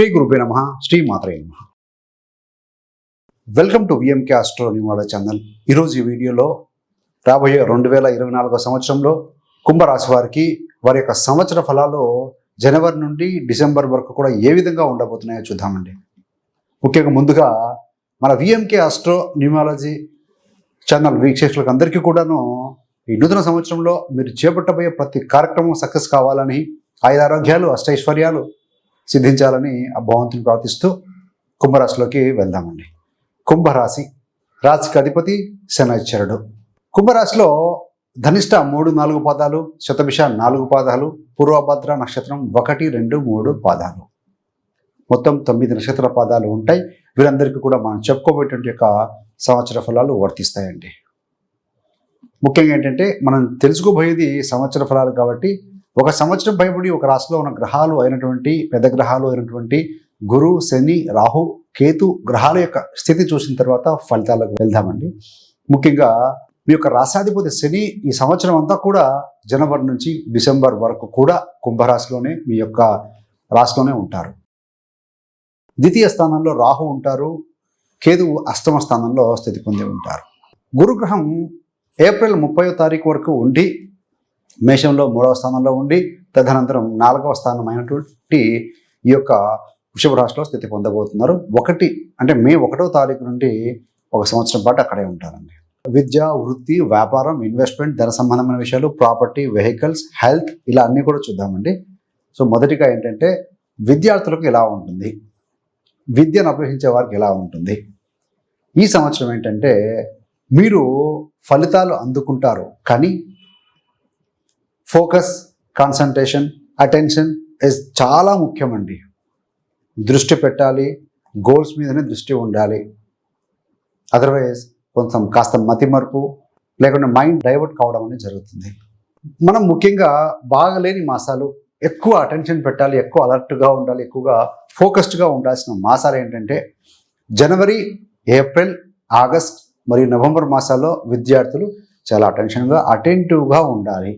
శ్రీ గురుపే నమ శ్రీ మాత్రే నమ. వెల్కమ్ టు విఎంకే ఆస్ట్రో నివాడ ఛానల్ ఈరోజు ఈ వీడియోలో రాబోయే రెండు వేల ఇరవై నాలుగో సంవత్సరంలో కుంభరాశి వారికి వారి యొక్క సంవత్సర ఫలాలు జనవరి నుండి డిసెంబర్ వరకు కూడా ఏ విధంగా ఉండబోతున్నాయో చూద్దామండి. ముఖ్యంగా ముందుగా మన విఎంకే ఆస్ట్రో న్యూమాలజీ ఛానల్ వీక్షకులకు అందరికీ కూడాను ఈ నూతన సంవత్సరంలో మీరు చేపట్టబోయే ప్రతి కార్యక్రమం సక్సెస్ కావాలని ఆయుధారోగ్యాలు అష్టైశ్వర్యాలు సిద్ధించాలని ఆ భగవంతుని ప్రార్థిస్తూ కుంభరాశిలోకి వెళ్దామండి. కుంభరాశి రాశికి అధిపతి శనైశ్వరుడు. కుంభరాశిలో ధనిష్ట మూడు నాలుగు పాదాలు శతభిష నాలుగు పాదాలు పూర్వభద్ర నక్షత్రం ఒకటి రెండు మూడు పాదాలు. మొత్తం తొమ్మిది నక్షత్ర పాదాలు ఉంటాయి. వీరందరికీ కూడా మనం చెప్పుకోబోయేటువంటి యొక్క సంవత్సర ఫలాలు వర్తిస్తాయండి. ముఖ్యంగా ఏంటంటే మనం తెలుసుకోబోయేది సంవత్సర ఫలాలు కాబట్టి ఒక సంవత్సరం భయపడి ఒక రాశిలో ఉన్న గ్రహాలు అయినటువంటి పెద్ద గ్రహాలు అయినటువంటి గురు శని రాహు కేతు గ్రహాల యొక్క స్థితి చూసిన తర్వాత ఫలితాలకు వెళ్దామండి. ముఖ్యంగా మీ యొక్క రాశాధిపతి శని ఈ సంవత్సరం అంతా కూడా జనవరి నుంచి డిసెంబర్ వరకు కూడా కుంభరాశిలోనే మీ యొక్క రాశిలోనే ఉంటారు. ద్వితీయ స్థానంలో రాహు ఉంటారు కేతువు అష్టమ స్థానంలో స్థితి పొంది ఉంటారు. గురుగ్రహం ఏప్రిల్ ముప్పయో తారీఖు వరకు ఉండి మేషంలో మూడవ స్థానంలో ఉండి తదనంతరం నాలుగవ స్థానం అయినటువంటి ఈ యొక్క వృషభ రాశిలో స్థితి పొందబోతున్నారు. ఒకటి అంటే మే ఒకటో తారీఖు నుండి ఒక సంవత్సరం పాటు అక్కడే ఉంటారండి. విద్య వృత్తి వ్యాపారం ఇన్వెస్ట్మెంట్ ధన సంబంధమైన విషయాలు ప్రాపర్టీ వెహికల్స్ హెల్త్ ఇలా అన్నీ కూడా చూద్దామండి. సో మొదటిగా ఏంటంటే విద్యార్థులకు ఎలా ఉంటుంది? విద్యను అభ్యసించే వారికి ఎలా ఉంటుంది? ఈ సంవత్సరం ఏంటంటే మీరు ఫలితాలు అందుకుంటారు కానీ ఫోకస్ కాన్సన్ట్రేషన్ అటెన్షన్ ఇస్ చాలా ముఖ్యమండి. దృష్టి పెట్టాలి గోల్స్ మీదనే దృష్టి ఉండాలి. అదర్వైజ్ కొంచెం కాస్త మతిమరుపు లేకుంటే మైండ్ డైవర్ట్ కావడం అనేది జరుగుతుంది. మనం ముఖ్యంగా బాగలేని మాసాలు ఎక్కువ అటెన్షన్ పెట్టాలి ఎక్కువ అలర్ట్గా ఉండాలి ఎక్కువగా ఫోకస్డ్గా ఉండాల్సిన మాసాలు ఏంటంటే జనవరి ఏప్రిల్ ఆగస్ట్ మరియు నవంబర్ మాసాల్లో విద్యార్థులు చాలా అటెన్షన్గా అటెంటివ్గా ఉండాలి.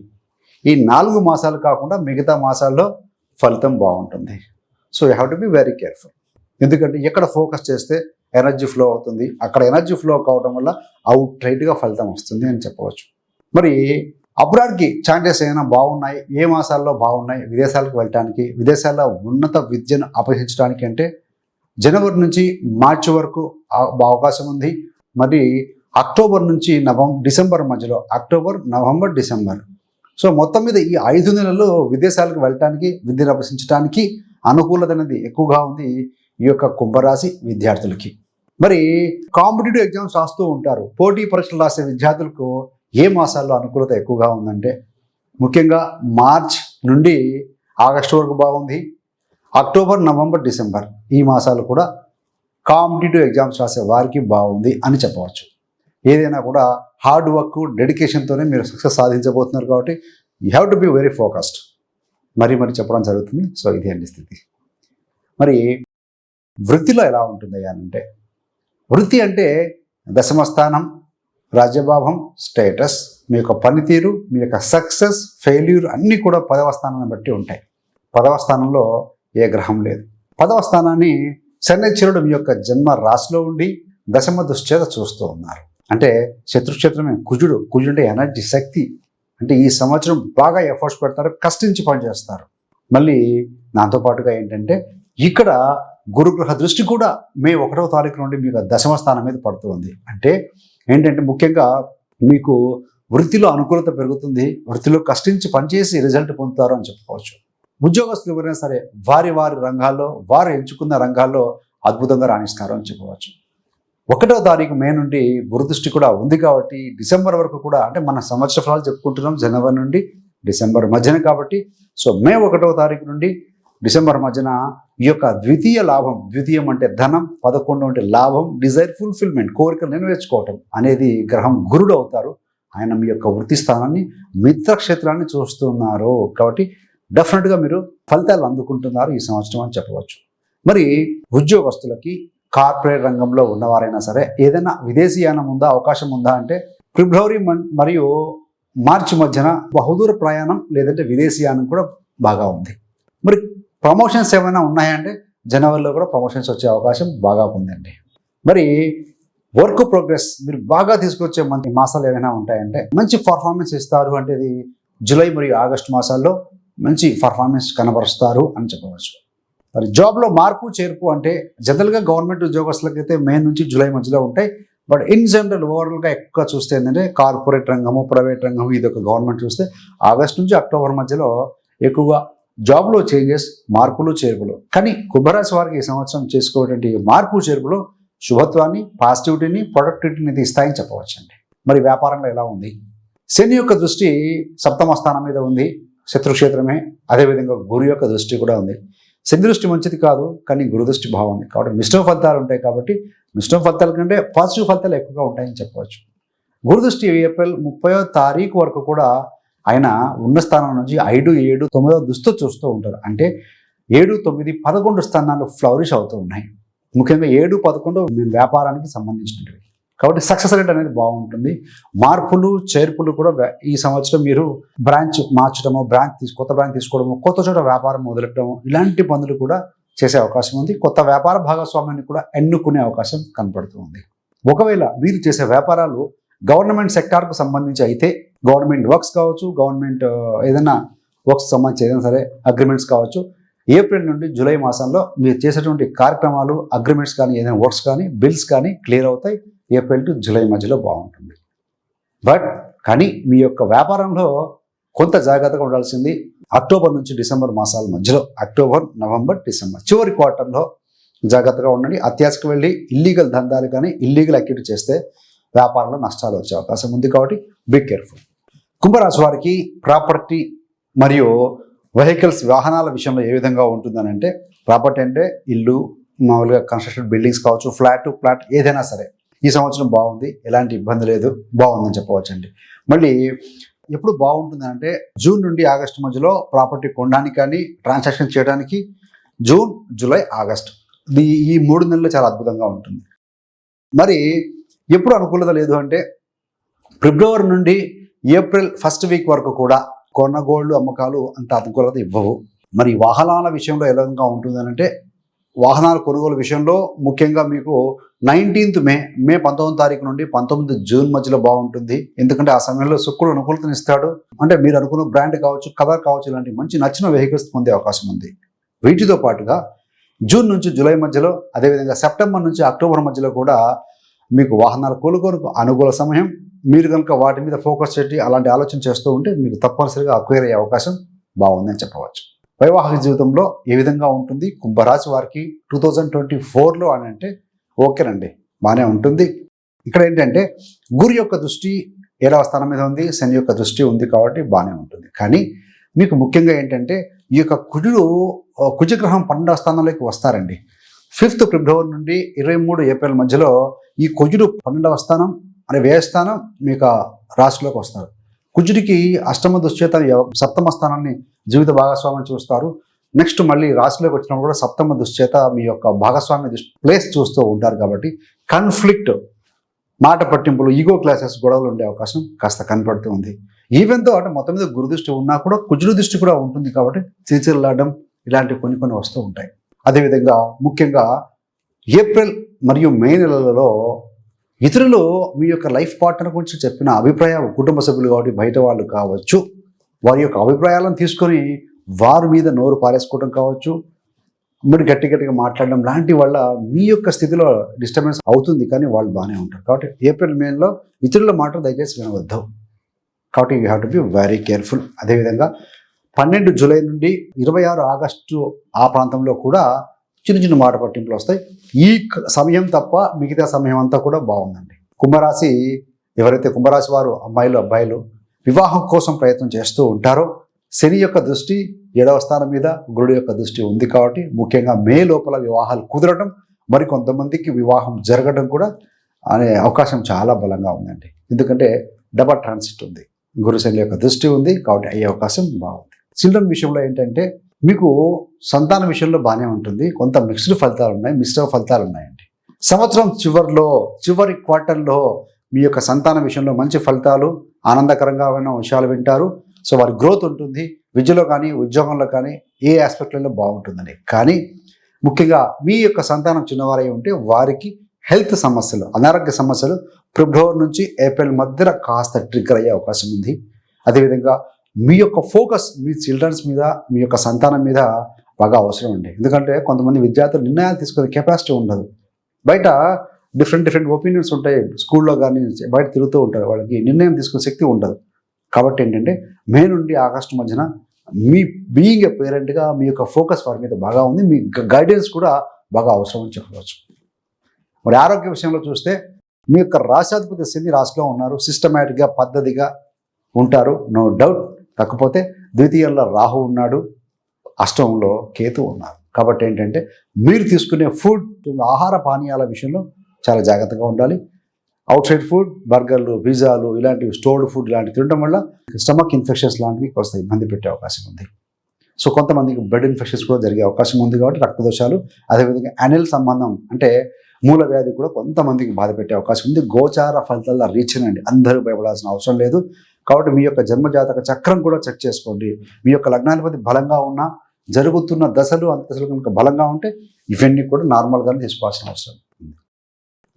ఈ నాలుగు మాసాలు కాకుండా మిగతా మాసాల్లో ఫలితం బాగుంటుంది. So you have to be very careful ఎందుకంటే ఎక్కడ ఫోకస్ చేస్తే ఎనర్జీ ఫ్లో అవుతుంది. అక్కడ ఎనర్జీ ఫ్లో కావడం వల్ల అవుట్ రైట్గా ఫలితం వస్తుంది అని చెప్పవచ్చు. మరి అబ్రాడ్కి ఛాన్సెస్ ఏమైనా బాగున్నాయి? ఏ మాసాల్లో బాగున్నాయి? విదేశాలకు వెళ్ళటానికి విదేశాల్లో ఉన్నత విద్యను అభ్యసించడానికి అంటే జనవరి నుంచి మార్చి వరకు అవకాశం ఉంది. మరి అక్టోబర్ నుంచి నవంబర్ డిసెంబర్ మధ్యలో అక్టోబర్ నవంబర్ డిసెంబర్ సో మొత్తం మీద ఈ ఐదు నెలలు విదేశాలకు వెళ్ళటానికి విద్యను అభ్యసించడానికి అనుకూలత అనేది ఎక్కువగా ఉంది ఈ యొక్క కుంభరాశి విద్యార్థులకి. మరి కాంపిటేటివ్ ఎగ్జామ్స్ రాస్తూ ఉంటారు. పోటీ పరీక్షలు రాసే విద్యార్థులకు ఏ మాసాల్లో అనుకూలత ఎక్కువగా ఉందంటే ముఖ్యంగా మార్చ్ నుండి ఆగస్టు వరకు బాగుంది. అక్టోబర్ నవంబర్ డిసెంబర్ ఈ మాసాలు కూడా కాంపిటేటివ్ ఎగ్జామ్స్ రాసే వారికి బాగుంది అని చెప్పవచ్చు. ఏదైనా కూడా హార్డ్ వర్క్ డెడికేషన్తోనే మీరు సక్సెస్ సాధించబోతున్నారు కాబట్టి you have to be very focused మరి మరి చెప్పడం జరుగుతుంది. సో ఇది అండి స్థితి. మరి వృత్తిలో ఎలా ఉంటుంది అంటే వృత్తి అంటే దశమ స్థానం రాజ్యభావం స్టేటస్ మీ యొక్క పనితీరు మీ యొక్క సక్సెస్ ఫెయిల్యూర్ అన్నీ కూడా పదవ స్థానాన్ని బట్టి ఉంటాయి. పదవ స్థానంలో ఏ గ్రహం లేదు. పదవ స్థానాన్ని శనిచరుడు మీ యొక్క జన్మ రాశిలో ఉండి దశమ దుశ్చేత చూస్తూ ఉన్నారు. అంటే శత్రుక్షేత్రమే. కుజుడు కుజుడు అంటే ఎనర్జీ శక్తి. అంటే ఈ సంవత్సరం బాగా ఎఫర్ట్స్ పెడతారు కష్టించి పనిచేస్తారు మళ్ళీ దాంతోపాటుగా ఏంటంటే ఇక్కడ గురుగ్రహ దృష్టి కూడా మే ఒకటవ తారీఖు నుండి మీకు దశమ స్థానం మీద పడుతుంది అంటే ఏంటంటే ముఖ్యంగా మీకు వృత్తిలో అనుకూలత పెరుగుతుంది వృత్తిలో కష్టించి పనిచేసి రిజల్ట్ పొందుతారు అని చెప్పుకోవచ్చు. ఉద్యోగస్తులు ఎవరైనా సరే వారి వారి రంగాల్లో వారు ఎంచుకున్న రంగాల్లో అద్భుతంగా రాణిస్తారు అని చెప్పవచ్చు ఒకటో తారీఖు మే నుండి గురుదృష్టి కూడా ఉంది కాబట్టి డిసెంబర్ వరకు కూడా అంటే మన సంవత్సర ఫలాలు చెప్పుకుంటున్నాం జనవరి నుండి డిసెంబర్ మధ్యన కాబట్టి. సో మే ఒకటవ తారీఖు నుండి డిసెంబర్ మధ్యన ఈ యొక్క ద్వితీయ లాభం ద్వితీయం అంటే ధనం పదకొండు అంటే లాభం డిజైర్ ఫుల్ఫిల్మెంట్ కోరికలు నెరవేర్చుకోవటం అనేది గ్రహం గురుడు అవుతారు. ఆయన మీ యొక్క వృత్తి స్థానాన్ని మిత్రక్షేత్రాన్ని చూస్తున్నారు కాబట్టి డెఫినెట్గా మీరు ఫలితాలు అందుకుంటున్నారు ఈ సంవత్సరం అని చెప్పవచ్చు. మరి ఉద్యోగస్తులకి కార్పొరేట్ రంగంలో ఉన్నవారైనా సరే ఏదైనా విదేశీయానం ఉందా అవకాశం ఉందా అంటే ఫిబ్రవరి మన్- మరియు మార్చి మధ్యన బహుదూర ప్రయాణం లేదంటే విదేశీయానం కూడా బాగా ఉంది. మరి ప్రమోషన్స్ ఏమైనా ఉన్నాయంటే జనవరిలో కూడా ప్రమోషన్స్ వచ్చే అవకాశం బాగా ఉందండి. మరి వర్క్ ప్రోగ్రెస్ మీరు బాగా తీసుకొచ్చే మంచి మాసాలు ఏమైనా ఉంటాయంటే మంచి పర్ఫార్మెన్స్ ఇస్తారు అంటే ఇది జూలై మరియు ఆగస్టు మాసాల్లో మంచి పర్ఫార్మెన్స్ కనబరుస్తారు అని చెప్పవచ్చు. మరి జాబ్లో మార్పు చేర్పు అంటే జనరల్గా గవర్నమెంట్ ఉద్యోగస్తులకైతే మే నుంచి జూలై మధ్యలో ఉంటాయి. బట్ ఇన్ జనరల్ ఓవరాల్గా ఎక్కువ చూస్తే ఏంటంటే కార్పొరేట్ రంగము ప్రైవేట్ రంగము ఇది ఒక గవర్నమెంట్ చూస్తే ఆగస్ట్ నుంచి అక్టోబర్ మధ్యలో ఎక్కువగా జాబ్లో చేంజెస్ మార్పులు చేర్పులు. కానీ కుంభరాశి వారికి ఈ సంవత్సరం చేసుకోవటువంటి మార్పు చేర్పులు శుభత్వాన్ని పాజిటివిటీని ప్రొడక్టివిటీని ఇది ఇస్తాయని చెప్పవచ్చండి. మరి వ్యాపారంలో ఎలా ఉంది? శని యొక్క దృష్టి సప్తమ స్థానం మీద ఉంది. శత్రుక్షేత్రమే. అదేవిధంగా గురు యొక్క దృష్టి కూడా ఉంది. దృష్టి మంచిది కాదు కానీ గురుదృష్టి బాగుంది కాబట్టి మిశ్రమ ఫలితాలు ఉంటాయి కాబట్టి మిశ్రమ ఫలితాల కంటే పాజిటివ్ ఫలితాలు ఎక్కువగా ఉంటాయని చెప్పవచ్చు. గురుదృష్టి ఏప్రిల్ ముప్పయో తారీఖు వరకు కూడా ఆయన ఉన్న స్థానం నుంచి ఐదు ఏడు తొమ్మిదో దృష్టితో చూస్తూ ఉంటారు. అంటే ఏడు తొమ్మిది పదకొండు స్థానాలు ఫ్లవరిష్ అవుతూ ఉన్నాయి. ముఖ్యంగా ఏడు పదకొండు వ్యాపారానికి సంబంధించినవి కాబట్టి సక్సెస్ రేట్ అనేది బాగుంటుంది. మార్పులు చేర్పులు కూడా ఈ సంవత్సరం మీరు బ్రాంచ్ మార్చడము బ్రాంచ్ తీసు కొత్త బ్రాంచ్ తీసుకోవడము కొత్త చోట వ్యాపారం మొదలెట్టడము ఇలాంటి పనులు కూడా చేసే అవకాశం ఉంది. కొత్త వ్యాపార భాగస్వామ్యాన్ని కూడా ఎన్నుకునే అవకాశం కనపడుతుంది ఒకవేళ మీరు చేసే వ్యాపారాలు గవర్నమెంట్ సెక్టార్కు సంబంధించి అయితే గవర్నమెంట్ వర్క్స్ కావచ్చు గవర్నమెంట్ ఏదైనా వర్క్స్ సంబంధించి ఏదైనా సరే అగ్రిమెంట్స్ కావచ్చు ఏప్రిల్ నుండి జూలై మాసంలో మీరు చేసేటువంటి కార్యక్రమాలు అగ్రిమెంట్స్ కానీ ఏదైనా వర్క్స్ కానీ బిల్స్ కానీ క్లియర్ అవుతాయి. ఏప్రిల్ టు జూలై మధ్యలో బాగుంటుంది. బట్ కానీ మీ యొక్క వ్యాపారంలో కొంత జాగ్రత్తగా ఉండాల్సింది అక్టోబర్ నుంచి డిసెంబర్ మాసాల మధ్యలో. అక్టోబర్ నవంబర్ డిసెంబర్ చివరి క్వార్టర్లో జాగ్రత్తగా ఉండండి. అత్యాశకు వెళ్ళి ఇల్లీగల్ దందాలు కానీ ఇల్లీగల్ యాక్టివిటీ చేస్తే వ్యాపారంలో నష్టాలు వచ్చే అవకాశం ఉంది కాబట్టి బీ కేర్ఫుల్ కుంభరాశి వారికి ప్రాపర్టీ మరియు వెహికల్స్ వాహనాల విషయంలో ఏ విధంగా ఉంటుందని అంటే ప్రాపర్టీ అంటే ఇల్లు మామూలుగా కన్స్ట్రక్షన్ బిల్డింగ్స్ కావచ్చు ఫ్లాట్ ఫ్లాట్ ఏదైనా సరే. ఈ సంవత్సరం బాగుంది. ఎలాంటి ఇబ్బంది లేదు. బాగుందని చెప్పవచ్చండి. మళ్ళీ ఎప్పుడు బాగుంటుంది అంటే జూన్ నుండి ఆగస్టు మధ్యలో ప్రాపర్టీ కొనడానికి కానీ ట్రాన్సాక్షన్ చేయడానికి జూన్ జూలై ఆగస్ట్. ఈ ఈ మూడు నెలలు చాలా అద్భుతంగా ఉంటుంది. మరి ఎప్పుడు అనుకూలత లేదు అంటే ఫిబ్రవరి నుండి ఏప్రిల్ ఫస్ట్ వీక్ వరకు కూడా కొన్నగోళ్ళు అమ్మకాలు అంత అనుకూలత ఇవ్వవు. మరి వాహనాల విషయంలో ఎలా ఉంటుందనంటే వాహనాల కొనుగోలు విషయంలో ముఖ్యంగా మీకు నైన్టీన్త్ మే మే పంతొమ్మిది తారీఖు నుండి పంతొమ్మిది జూన్ మధ్యలో బాగుంటుంది. ఎందుకంటే ఆ సమయంలో శుక్రుడు అనుకూలతను ఇస్తాడు. అంటే మీరు అనుకున్న బ్రాండ్ కావచ్చు కలర్ కావచ్చు ఇలాంటి మంచి నచ్చిన వెహికల్స్ పొందే అవకాశం ఉంది. వీటితో పాటుగా జూన్ నుంచి జూలై మధ్యలో అదేవిధంగా సెప్టెంబర్ నుంచి అక్టోబర్ మధ్యలో కూడా మీకు వాహనాల కొనుగోలుకు అనుకూల సమయం. మీరు కనుక వాటి మీద ఫోకస్ పెట్టి అలాంటి ఆలోచన చేస్తూ ఉంటే మీకు తప్పనిసరిగా అక్వైర్ అయ్యే అవకాశం బాగుందని చెప్పవచ్చు. వైవాహిక జీవితంలో ఏ విధంగా ఉంటుంది? కుంభరాశి వారికి టూ థౌజండ్ ట్వంటీ ఫోర్లో అని అంటే ఓకేనండి బాగానే ఉంటుంది. ఇక్కడ ఏంటంటే గురు యొక్క దృష్టి ఏడవ స్థానం మీద ఉంది? శని యొక్క దృష్టి ఉంది కాబట్టి బాగానే ఉంటుంది. కానీ మీకు ముఖ్యంగా ఏంటంటే ఈ యొక్క కుజుడు కుజగ్రహం పన్నెండవ స్థానంలోకి వస్తారండి. ఫిఫ్త్ ఫిబ్రవరి నుండి ఇరవై మూడు ఏప్రిల్ మధ్యలో ఈ కుజుడు పన్నెండవ స్థానం అనే వ్యయస్థానం మీకు రాశిలోకి వస్తారు. కుజుడికి అష్టమ దుశ్చేత సప్తమ స్థానాన్ని జీవిత భాగస్వామిని చూస్తారు. నెక్స్ట్ మళ్ళీ రాశిలోకి వచ్చినప్పుడు కూడా సప్తమ దుశ్చేత మీ యొక్క భాగస్వామి దృష్టి ప్లేస్ చూస్తూ ఉంటారు కాబట్టి కన్ఫ్లిక్ట్ మాట పట్టింపులు ఈగో క్లాసెస్ గొడవలు ఉండే అవకాశం కాస్త కనపడుతూ ఉంది. ఈవెన్తో అంటే మొత్తం మీద గురు దృష్టి ఉన్నా కూడా కుజుడు దృష్టి కూడా ఉంటుంది కాబట్టి చీచిల్లాడడం ఇలాంటివి కొన్ని కొన్ని వస్తూ ఉంటాయి. అదేవిధంగా ముఖ్యంగా ఏప్రిల్ మరియు మే నెలలలో ఇతరులు మీ యొక్క లైఫ్ పార్ట్నర్ గురించి చెప్పిన అభిప్రాయాలు కుటుంబ సభ్యులు కాబట్టి బయట వాళ్ళు కావచ్చు వారి యొక్క అభిప్రాయాలను తీసుకొని వారి మీద నోరు పారేసుకోవడం కావచ్చు మీరు గట్టి గట్టిగా మాట్లాడడం లాంటి వల్ల మీ యొక్క స్థితిలో డిస్టర్బెన్స్ అవుతుంది కానీ వాళ్ళు బాగానే ఉంటారు. కాబట్టి ఏప్రిల్ మేలో ఇతరుల మాటలు దయచేసి వినవద్దు. కాబట్టి you have to be very careful అదేవిధంగా పన్నెండు జూలై నుండి ఇరవై ఆరు ఆగస్టు ఆ ప్రాంతంలో కూడా చిన్న చిన్న మాట పట్టింపులు వస్తాయి. ఈ సమయం తప్ప మిగతా సమయం అంతా కూడా బాగుందండి. కుంభరాశి ఎవరైతే కుంభరాశి వారు అమ్మాయిలు అబ్బాయిలు వివాహం కోసం ప్రయత్నం చేస్తూ ఉంటారో శని యొక్క దృష్టి ఏడవ స్థానం మీద గురుడు యొక్క దృష్టి ఉంది కాబట్టి ముఖ్యంగా మే లోపల వివాహాలు కుదరడం మరి కొంతమందికి వివాహం జరగడం కూడా అనే అవకాశం చాలా బలంగా ఉందండి. ఎందుకంటే డబల్ ట్రాన్సిట్ ఉంది. గురు శని యొక్క దృష్టి ఉంది కాబట్టి అయ్యే అవకాశం బాగుంది. చిల్డ్రన్ విషయంలో ఏంటంటే మీకు సంతాన విషయంలో బాగానే ఉంటుంది. కొంత మిక్స్డ్ ఫలితాలు ఉన్నాయి మిశ్రమ ఫలితాలు ఉన్నాయండి. సంవత్సరం చివరిలో చివరి క్వార్టర్లో మీ యొక్క సంతాన విషయంలో మంచి ఫలితాలు ఆనందకరంగా ఉన్న విషయాలు వింటారు. సో వారి గ్రోత్ ఉంటుంది. విద్యలో కానీ ఉద్యోగంలో కానీ ఏ ఆస్పెక్ట్లలో బాగుంటుందని కానీ ముఖ్యంగా మీ యొక్క సంతానం చిన్నవారై ఉంటే వారికి హెల్త్ సమస్యలు అనారోగ్య సమస్యలు ఫిబ్రవరి నుంచి ఏప్రిల్ మధ్యన కాస్త ట్రిగ్గర్ అయ్యే అవకాశం ఉంది. అదేవిధంగా మీ యొక్క ఫోకస్ మీ చిల్డ్రన్స్ మీద మీ యొక్క సంతానం మీద బాగా అవసరం అండి. ఎందుకంటే కొంతమంది విద్యార్థులు నిర్ణయాలు తీసుకునే కెపాసిటీ ఉండదు. బయట డిఫరెంట్ డిఫరెంట్ ఒపీనియన్స్ ఉంటాయి. స్కూల్లో కానీ బయట తిరుగుతూ ఉంటారు వాళ్ళకి. నిర్ణయం తీసుకునే శక్తి ఉండదు. కాబట్టి ఏంటంటే మే నుండి ఆగస్టు మధ్యన మీ బీయింగ్ ఏ పేరెంట్గా మీ యొక్క ఫోకస్ వారి మీద బాగా ఉంది. మీ గైడెన్స్ కూడా బాగా అవసరం అని చెప్పవచ్చు. మరి ఆరోగ్య విషయంలో చూస్తే మీ యొక్క రాశాధిపతి శని రాశిలో ఉన్నారు. సిస్టమేటిక్గా పద్ధతిగా ఉంటారు. నో డౌట్ కాకపోతే ద్వితీయంలో రాహు ఉన్నాడు అష్టంలో కేతు ఉన్నారు. కాబట్టి ఏంటంటే మీరు తీసుకునే ఫుడ్ ఆహార పానీయాల విషయంలో చాలా జాగ్రత్తగా ఉండాలి. అవుట్ సైడ్ ఫుడ్ బర్గర్లు పిజ్జాలు ఇలాంటివి స్టోర్డ్ ఫుడ్ ఇలాంటివి తినడం వల్ల స్టమక్ ఇన్ఫెక్షన్స్ లాంటివి కొంత ఇబ్బంది పెట్టే అవకాశం ఉంది. సో కొంతమందికి బ్లడ్ ఇన్ఫెక్షన్స్ కూడా జరిగే అవకాశం ఉంది కాబట్టి రక్తదోషాలు అదేవిధంగా అనిల్ సంబంధం అంటే మూల వ్యాధి కూడా కొంతమందికి బాధ పెట్టే అవకాశం ఉంది. గోచార ఫలితాల్లో రీచ్ అండి అందరూ భయపడాల్సిన అవసరం లేదు. కాబట్టి మీ యొక్క జన్మజాతక చక్రం కూడా చెక్ చేసుకోండి. మీ యొక్క లగ్నాధిపతి బలంగా ఉన్నా జరుగుతున్న దశలు అంతదశలు కనుక బలంగా ఉంటే ఇవన్నీ కూడా నార్మల్గానే తీసుకోవాల్సిన అవసరం.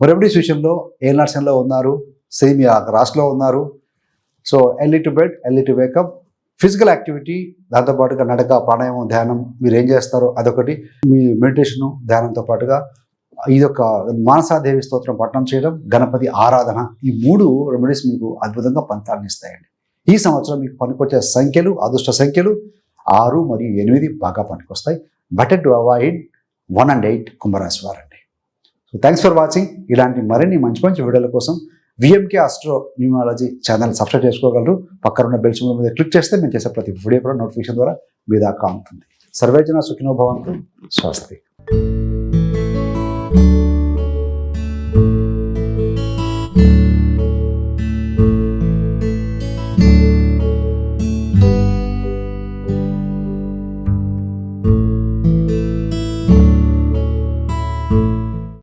ఉంది విషయంలో ఏ నర్సంలో ఉన్నారు? సేమ్ రాశిలో ఉన్నారు. So early to bed early to wake up physical activity దాంతోపాటుగా నడక ప్రాణాయామం ధ్యానం మీరు ఏం చేస్తారో అదొకటి. మీ మెడిటేషను ధ్యానంతో పాటుగా ఇదొక మానసాదేవి స్తోత్రం పఠనం చేయడం గణపతి ఆరాధన ఈ మూడు రెమెడీస్ మీకు అద్భుతంగా ఫలితాలను ఇస్తాయండి. ఈ సంవత్సరం మీకు పనికొచ్చే సంఖ్యలు అదృష్ట సంఖ్యలు ఆరు మరియు ఎనిమిది బాగా పనికొస్తాయి. Better to avoid one and eight కుంభరాశి వారండి. సో థ్యాంక్స్ ఫర్ వాచింగ్ ఇలాంటి మరిన్ని మంచి మంచి వీడియోల కోసం VMK astro numerology channel subscribe చేసుకోగలరు. పక్కన ఉన్న బెల్ సింబల్ మీద క్లిక్ చేస్తే మేము చేసే ప్రతి వీడియో కూడా నోటిఫికేషన్ ద్వారా మీ దాకా ఉంటుంది సర్వేజన సుఖినో భవంతు. స్వస్తి.